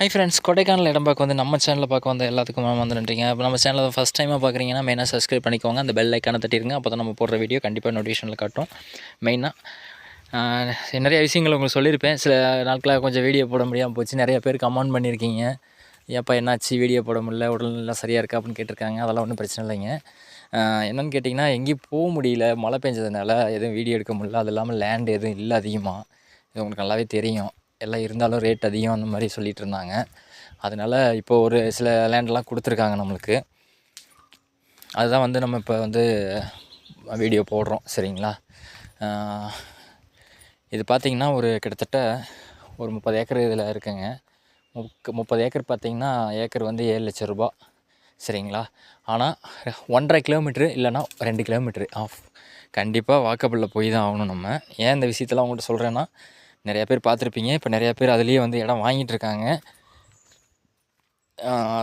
Hi friends Kodaikanal இடம் பார்க்க வந்து நம்ம சேனலில் பார்க்க வந்த எல்லாத்துக்கும் நம்ம வந்து இப்போ நம்ம சேனலில் ஃபஸ்ட் டைமாக பார்க்குறீங்கன்னா மெயினாக சப்ஸ்கிரைப் பண்ணிக்கோங்க. அந்த பெல் ஐக்கான தட்டிடுங்க அப்போ தான் நம்ம போடுற வீடியோ கண்டிப்பாக நோட்டிஃபிகேஷனில் காட்டும். மெயினாக நிறைய விஷயங்கள் உங்களுக்கு சொல்லியிருப்பேன். சில நாட்களாக கொஞ்சம் வீடியோ போட முடியாமல் போச்சு. நிறைய பேர் கமெண்ட் பண்ணியிருக்கீங்க. ஏப்பா என்னாச்சு? வீடியோ போட முடியல. உடல்நிலை சரியாக இருக்கா? அப்படின்னு கேட்டிருக்காங்க. அதெல்லாம் ஒன்றும் பிரச்சனை இல்லைங்க. என்னென்னு கேட்டிங்கன்னா எங்கேயும் போக முடியல. மழை பெஞ்சதுனால எதுவும் வீடியோ எடுக்க முடியல. அது இல்லாமல் லேண்ட் எதுவும் இல்லை அதிகமாக இது உங்களுக்கு நல்லாவே தெரியும். எல்லாம் இருந்தாலும் ரேட் அதிகம் அந்த மாதிரி சொல்லிட்டு இருந்தாங்க அதனால் இப்போ ஒரு சில லேண்டெல்லாம் கொடுத்துருக்காங்க நம்மளுக்கு. அதுதான் வந்து நம்ம இப்போ வந்து வீடியோ போடுறோம். சரிங்களா? இது பார்த்திங்கன்னா ஒரு கிட்டத்தட்ட ஒரு முப்பது ஏக்கர் இதில் இருக்குங்க. முக் முப்பது ஏக்கர் பார்த்திங்கன்னா ஏக்கர் வந்து ஏழு லட்ச ரூபா. சரிங்களா? ஆனால் ஒன்றரை கிலோமீட்ரு இல்லைன்னா ரெண்டு கிலோமீட்ரு ஆஃப். கண்டிப்பாக வாக்கபிளில் போய் தான் ஆகணும் நம்ம. ஏன் இந்த விஷயத்தெல்லாம் அவங்கள்ட்ட சொல்கிறேன்னா நிறையா பேர் பார்த்துருப்பீங்க. இப்போ நிறையா பேர் அதுலேயே வந்து இடம் வாங்கிட்டு இருக்காங்க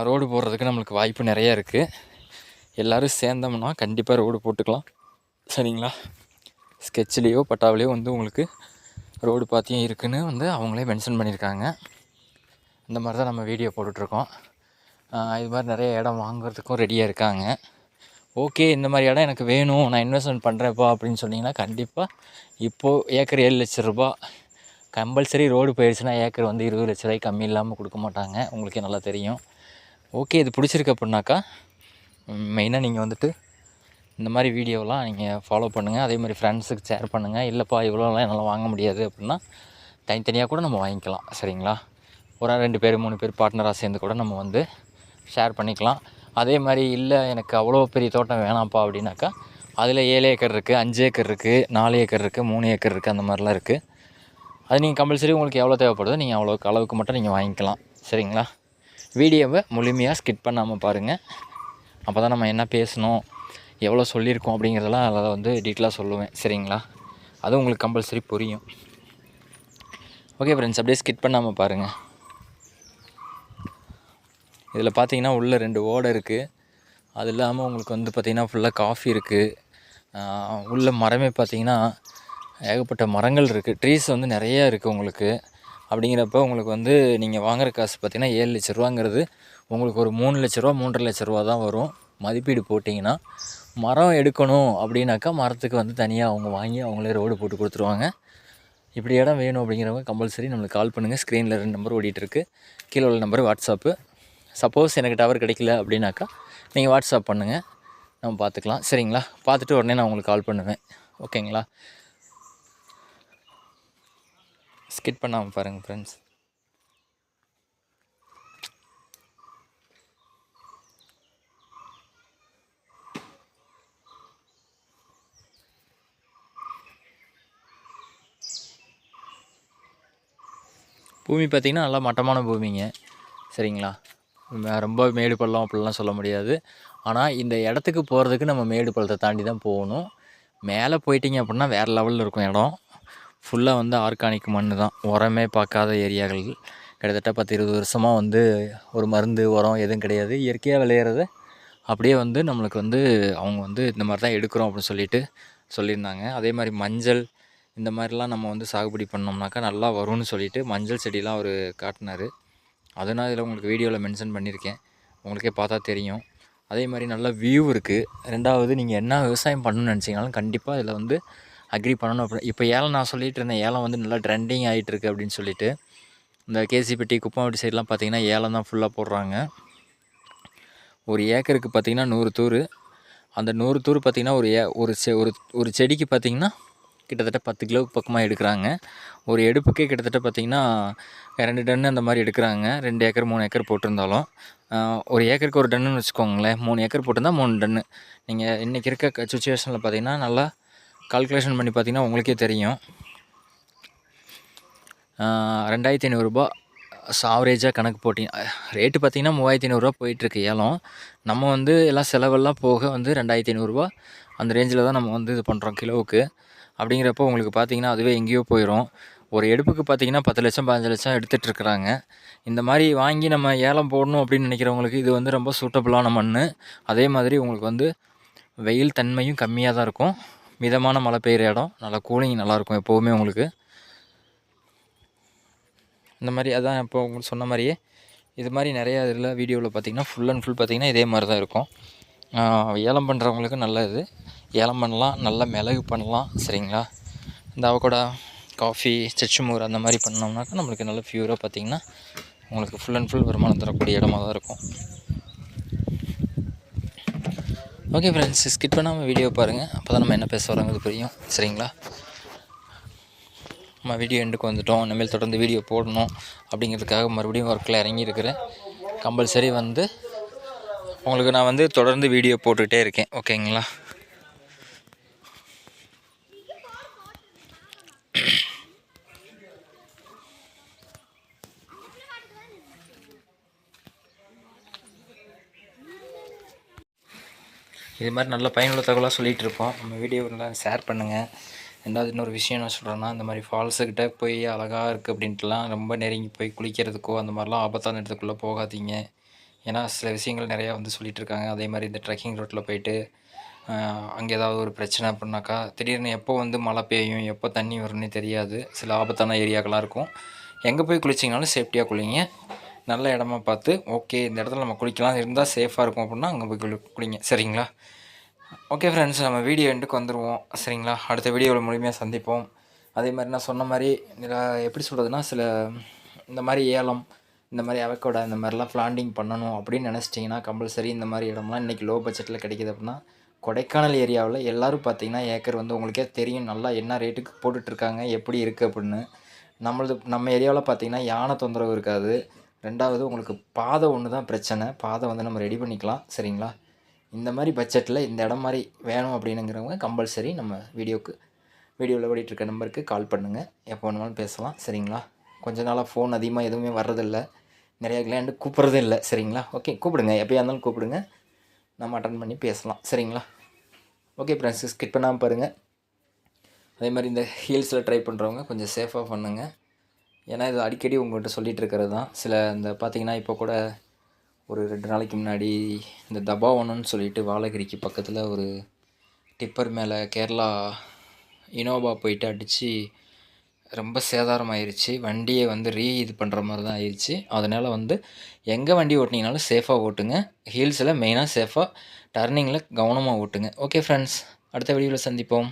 ரோடு போடுறதுக்கு நம்மளுக்கு வாய்ப்பு நிறைய இருக்குது எல்லோரும் சேர்ந்தோம்னா கண்டிப்பாக ரோடு போட்டுக்கலாம். சரிங்களா? ஸ்கெட்ச்லேயோ பட்டாவிலையோ வந்து உங்களுக்கு ரோடு பார்த்தியும் இருக்குதுன்னு வந்து அவங்களே மென்ஷன் பண்ணியிருக்காங்க. இந்த மாதிரி தான் நம்ம வீடியோ போட்டுட்ருக்கோம். இது மாதிரி நிறைய இடம் வாங்குறதுக்கும் ரெடியாக இருக்காங்க. ஓகே இந்த மாதிரி இடம் எனக்கு வேணும். நான் இன்வெஸ்ட்மெண்ட் பண்ணுறேப்பா அப்படின்னு சொன்னிங்கன்னா கண்டிப்பாக இப்போது ஏக்கர் ஏழு லட்ச ரூபா கம்பல்சரி ரோடு போயிடுச்சுன்னா ஏக்கர் வந்து இருபது லட்ச ரூபாய்க்கு கம்மி இல்லாமல் கொடுக்க மாட்டாங்க. உங்களுக்கே நல்லா தெரியும். ஓகே இது பிடிச்சிருக்கு அப்படின்னாக்கா மெயினாக நீங்கள் வந்துட்டு இந்த மாதிரி வீடியோலாம் நீங்கள் ஃபாலோ பண்ணுங்கள் அதே மாதிரி ஃப்ரெண்ட்ஸுக்கு ஷேர் பண்ணுங்கள் இல்லைப்பா இவ்வளோலாம் என்னால் வாங்க முடியாது அப்படின்னா தனித்தனியாக கூட நம்ம வாங்கிக்கலாம். சரிங்களா? ஒரு ரெண்டு பேர் மூணு பேர் பார்ட்னராக சேர்ந்து கூட நம்ம வந்து ஷேர் பண்ணிக்கலாம். அதே மாதிரி இல்லை எனக்கு அவ்வளோ பெரிய தோட்டம் வேணாம்ப்பா அப்படின்னாக்கா அதில் ஏழு ஏக்கர் இருக்குது அஞ்சு ஏக்கர் இருக்குது நாலு ஏக்கர் இருக்குது மூணு ஏக்கர் இருக்குது அந்த மாதிரிலாம் இருக்குது அது நீங்கள் கம்பல்சரி உங்களுக்கு எவ்வளோ தேவைப்படுதோ நீங்கள் அவ்வளோ அளவுக்கு மட்டும் நீங்கள் வாங்கிக்கலாம். சரிங்களா? வீடியோவை முழுமையாக ஸ்கிட் பண்ணாமல் பாருங்கள் அப்போ தான் நம்ம என்ன பேசணும் எவ்வளோ சொல்லியிருக்கோம் அப்படிங்கிறதெல்லாம் அதில் வந்து டீட்டெயிலாக சொல்லுவேன். சரிங்களா? அது உங்களுக்கு கம்பல்சரி புரியும். ஓகே ஃப்ரெண்ட்ஸ் அப்படியே ஸ்கிட் பண்ணாமல் பாருங்கள் இதில் பார்த்தீங்கன்னா உள்ளே ரெண்டு ஓடை இருக்குது அது இல்லாமல் உங்களுக்கு வந்து பார்த்திங்கன்னா ஃபுல்லாக காஃபி இருக்குது உள்ள மரமே பார்த்தீங்கன்னா ஏகப்பட்ட மரங்கள் இருக்குது ட்ரீஸ் வந்து நிறையா இருக்குது உங்களுக்கு. அப்படிங்கிறப்ப உங்களுக்கு வந்து நீங்கள் வாங்குற காசு பார்த்தீங்கன்னா ஏழு லட்ச ரூபாங்கிறது உங்களுக்கு ஒரு மூணு லட்ச ரூபா மூன்றரை லட்ச ரூபா தான் வரும். மதிப்பீடு போட்டிங்கன்னா மரம் எடுக்கணும் அப்படின்னாக்கா மரத்துக்கு வந்து தனியாக அவங்க வாங்கி அவங்களே ரோடு போட்டு கொடுத்துருவாங்க. இப்படி இடம் வேணும் அப்படிங்கிறவங்க கம்பல்சரி நம்மளுக்கு கால் பண்ணுங்கள் ஸ்க்ரீனில் ரெண்டு நம்பர் ஓடிட்டுருக்கு கீழே உள்ள நம்பர் வாட்ஸ்அப்பு சப்போஸ் எனக்கு டவர் கிடைக்கல அப்படின்னாக்கா நீங்கள் வாட்ஸ்அப் பண்ணுங்கள் நம்ம பார்த்துக்கலாம். சரிங்களா? பார்த்துட்டு உடனே நான் உங்களுக்கு கால் பண்ணுவேன். ஓகேங்களா ஸ்கிட் பண்ணாமல் பாருங்கள் ஃப்ரெண்ட்ஸ் பூமி பார்த்திங்கன்னா நல்லா மட்டமான பூமிங்க. சரிங்களா? ரொம்ப மேடு பள்ளம் அப்படிலாம் சொல்ல முடியாது. ஆனால் இந்த இடத்துக்கு போகிறதுக்கு நம்ம மேடு பள்ளத்தை தாண்டி தான் போகணும். மேலே போயிட்டீங்க அப்படின்னா வேறு லெவலில் இருக்கும் இடம். ஃபுல்லாக வந்து ஆர்கானிக் மண் தான். உரமே பார்க்காத ஏரியாக்கள். கிட்டத்தட்ட பத்து இருபது வருஷமாக வந்து ஒரு மருந்து உரம் எதுவும் கிடையாது. இயற்கையாக விளையிறத அப்படியே வந்து நம்மளுக்கு வந்து அவங்க வந்து இந்த மாதிரி தான் எடுக்கிறோம் அப்படின்னு சொல்லிட்டு சொல்லியிருந்தாங்க. அதே மாதிரி மஞ்சள் இந்த மாதிரிலாம் நம்ம வந்து சாகுபடி பண்ணோம்னாக்கா நல்லா வரும்னு சொல்லிட்டு மஞ்சள் செடிலாம் அவர் காட்டினார். அதனால் நான் இதில் உங்களுக்கு வீடியோவில் மென்ஷன் பண்ணியிருக்கேன். உங்களுக்கே பார்த்தா தெரியும். அதே மாதிரி நல்ல வியூ இருக்குது ரெண்டாவது நீங்கள் என்ன விவசாயம் பண்ணணும்னு நினச்சிங்கனாலும் கண்டிப்பாக இதில் வந்து அக்ரி பண்ணணும் அப்படி இப்போ ஏலம் நான் சொல்லிட்டு இருந்தேன் ஏலம் வந்து நல்லா ட்ரெண்டிங் ஆகிட்டு இருக்குது அப்படின்னு சொல்லிட்டு. இந்த கேசிப்பட்டி குப்பம்பட்டி சைட்லாம் பார்த்தீங்கன்னா ஏலம் தான் ஃபுல்லாக போடுறாங்க. ஒரு ஏக்கருக்கு பார்த்தீங்கன்னா நூறு தூர் அந்த நூறு தூர் பார்த்தீங்கன்னா ஒரு ஏ ஒரு செ ஒரு ஒரு செடிக்கு பார்த்தீங்கன்னா கிட்டத்தட்ட பத்து கிலோ பக்கமாக எடுக்கிறாங்க. ஒரு எடுப்புக்கே கிட்டத்தட்ட பார்த்தீங்கன்னா ரெண்டு டன்னு அந்த மாதிரி எடுக்கிறாங்க. ரெண்டு ஏக்கர் மூணு ஏக்கர் போட்டிருந்தாலும். ஒரு ஏக்கருக்கு ஒரு டன்னுன்னு வச்சுக்கோங்களேன். மூணு ஏக்கர் போட்டிருந்தால் மூணு டன்னு நீங்கள் இன்றைக்கி இருக்க சுச்சுவேஷனில் பார்த்தீங்கன்னா நல்லா கால்குலேஷன் பண்ணி பார்த்தீங்கன்னா உங்களுக்கே தெரியும். ரெண்டாயிரத்தி ஐநூறுரூபா ஆவரேஜாக கணக்கு போட்டிங்க ரேட்டு பார்த்தீங்கன்னா மூவாயிரத்தி ஐநூறுரூவா போயிட்டுருக்கு ஏலம். நம்ம வந்து எல்லாம் செலவெல்லாம் போக வந்து ரெண்டாயிரத்தி ஐநூறுரூவா அந்த ரேஞ்சில் தான் நம்ம வந்து இது பண்ணுறோம் கிலோவுக்கு. அப்படிங்கிறப்போ உங்களுக்கு பார்த்திங்கன்னா அதுவே எங்கேயோ போயிடும் ஒரு எடுப்புக்கு பார்த்தீங்கன்னா பத்து லட்சம் பதினஞ்சு லட்சம் எடுத்துகிட்டு இருக்கிறாங்க. இந்த மாதிரி வாங்கி நம்ம ஏலம் போடணும் அப்படின்னு நினைக்கிறவங்களுக்கு இது வந்து ரொம்ப சூட்டபுளான மண் அதே மாதிரி உங்களுக்கு வந்து வெயில் தன்மையும் கம்மியாக தான் இருக்கும். மிதமான மழை பெய்கிற இடம். நல்லா கூலிங் நல்லாயிருக்கும் எப்போவுமே உங்களுக்கு. இந்த மாதிரி அதான் இப்போ உங்களுக்கு சொன்ன மாதிரியே இது மாதிரி நிறையா இதில் வீடியோவில் பார்த்தீங்கன்னா ஃபுல் அண்ட் ஃபுல் பார்த்திங்கன்னா இதே மாதிரி தான் இருக்கும். ஏலம் பண்ணுறவங்களுக்கு நல்லது. ஏலம் பண்ணலாம் நல்லா மிளகு பண்ணலாம் சரிங்களா? இந்த அவகோடா காஃபி செச்சுமூர் அந்த மாதிரி பண்ணோம்னாக்கா நம்மளுக்கு நல்ல ஃபியூராக பார்த்தீங்கன்னா உங்களுக்கு ஃபுல் அண்ட் ஃபுல் வருமானம் தரக்கூடிய இடமா தான் இருக்கும். ஓகே ஃப்ரெண்ட்ஸ் ஸ்கிட் பண்ணாமல் வீடியோ பாருங்கள் அப்போ தான் நம்ம என்ன பேச வரோங்கிறது புரியும். சரிங்களா? நம்ம வீடியோ எண்டுக்கு வந்துட்டோம். இனிமேல் தொடர்ந்து வீடியோ போடணும் அப்படிங்கிறதுக்காக மறுபடியும் ஒர்க்கில் இறங்கியிருக்கிறேன் கம்பல்சரி வந்து உங்களுக்கு நான் வந்து தொடர்ந்து வீடியோ போட்டுக்கிட்டே இருக்கேன். ஓகேங்களா இது மாதிரி நல்ல பயனுள்ள தகவலாக சொல்லிகிட்டு இருப்போம் நம்ம வீடியோ நல்லா ஷேர் பண்ணுங்கள் ரெண்டாவது இன்னொரு விஷயம் என்ன சொல்கிறேன்னா இந்த மாதிரி ஃபால்ஸுக்கிட்ட போய் அழகாக இருக்குது அப்படின்ட்டுலாம் ரொம்ப நெருங்கி போய் குளிக்கிறதுக்கோ அந்த மாதிரிலாம் ஆபத்தான இடத்துக்குள்ளே போகாதீங்க. ஏன்னா சில விஷயங்கள் நிறையா வந்து சொல்லிகிட்டு இருக்காங்க அதே மாதிரி இந்த ட்ரெக்கிங் ரோட்டில் போயிட்டு அங்கே ஏதாவது ஒரு பிரச்சனை அப்படின்னாக்கா திடீர்னு எப்போ வந்து மழை பெய்யும் எப்போ தண்ணி வரும்னே தெரியாது. சில ஆபத்தான ஏரியாக்களாக இருக்கும். எங்கே போய் குளிச்சிங்கனாலும் சேஃப்டியாக குளிங்க. நல்ல இடமா பார்த்து ஓகே இந்த இடத்துல நம்ம குளிக்கலாம். இருந்தால் சேஃபாக இருக்கும் அப்படின்னா அங்கே போய் குளி குளிங்க. சரிங்களா? ஓகே ஃப்ரெண்ட்ஸ் நம்ம வீடியோ எண்டுக்கு வந்துடுவோம் சரிங்களா? அடுத்த வீடியோவில் முழுமையாக சந்திப்போம். அதே மாதிரி நான் சொன்ன மாதிரி எப்படி சொல்கிறதுனா சில இந்த மாதிரி ஏலம் இந்த மாதிரி அவக்கோட இந்த மாதிரிலாம் பிளாண்டிங் பண்ணணும் அப்படின்னு நினச்சிட்டிங்கன்னா கம்பல்சரி இந்த மாதிரி இடம்லாம் இன்றைக்கி லோ பட்ஜெட்டில் கிடைக்கிது அப்படின்னா கொடைக்கானல் ஏரியாவில் எல்லோரும் பார்த்தீங்கன்னா ஏக்கர் வந்து உங்களுக்கே தெரியும் நல்லா என்ன ரேட்டுக்கு போட்டுட்ருக்காங்க எப்படி இருக்குது அப்படின்னு. நம்மளது நம்ம ஏரியாவில் பார்த்தீங்கன்னா யானை தொந்தரவு இருக்காது. ரெண்டாவது உங்களுக்கு பாதை ஒன்று தான் பிரச்சனை. பாதை வந்து நம்ம ரெடி பண்ணிக்கலாம் சரிங்களா? இந்த மாதிரி பட்ஜெட்டில் இந்த இடம் மாதிரி வேணும் அப்படின்னுங்கிறவங்க கம்பல்சரி நம்ம வீடியோக்கு வீடியோவில் ஓடிட்டுருக்க நம்பருக்கு கால் பண்ணுங்கள் எப்போ வேணுமாலும் பேசலாம் சரிங்களா? கொஞ்ச நாளாக ஃபோன் அதிகமாக எதுவுமே வர்றதில்ல. நிறையா கிளைண்டு கூப்பிட்றதும் இல்லை சரிங்களா? ஓகே கூப்பிடுங்க. எப்போயா இருந்தாலும் கூப்பிடுங்க. நம்ம அட்டன் பண்ணி பேசலாம் சரிங்களா? ஓகே ஃப்ரெண்ட்ஸ் ஸ்கிப் பண்ணாமல் பாருங்கள் அதே மாதிரி இந்த ஹீல்ஸில் ட்ரை பண்ணுறவங்க கொஞ்சம் சேஃபாக பண்ணுங்கள் ஏன்னா இது அடிக்கடி உங்கள்கிட்ட சொல்லிகிட்டு இருக்கிறது தான். சில இந்த பார்த்தீங்கன்னா இப்போ கூட ஒரு ரெண்டு நாளைக்கு முன்னாடி இந்த தபாவனம்னு சொல்லிட்டு வாழகிரிக்கு பக்கத்தில் ஒரு டிப்பர் மேலே கேரளா இனோவா போயிட்டு அடித்து ரொம்ப சேதாரம் ஆயிடுச்சு வண்டியை வந்து ரீ இது பண்ணுற மாதிரி தான் ஆயிடுச்சு அதனால் வந்து எங்கே வண்டி ஓட்டினீங்கனாலும் சேஃபாக ஓட்டுங்க. ஹீல்ஸில் மெயினாக சேஃபாக டர்னிங்கில் கவனமாக ஓட்டுங்க. ஓகே ஃப்ரெண்ட்ஸ் அடுத்த வீடியோவில் சந்திப்போம்.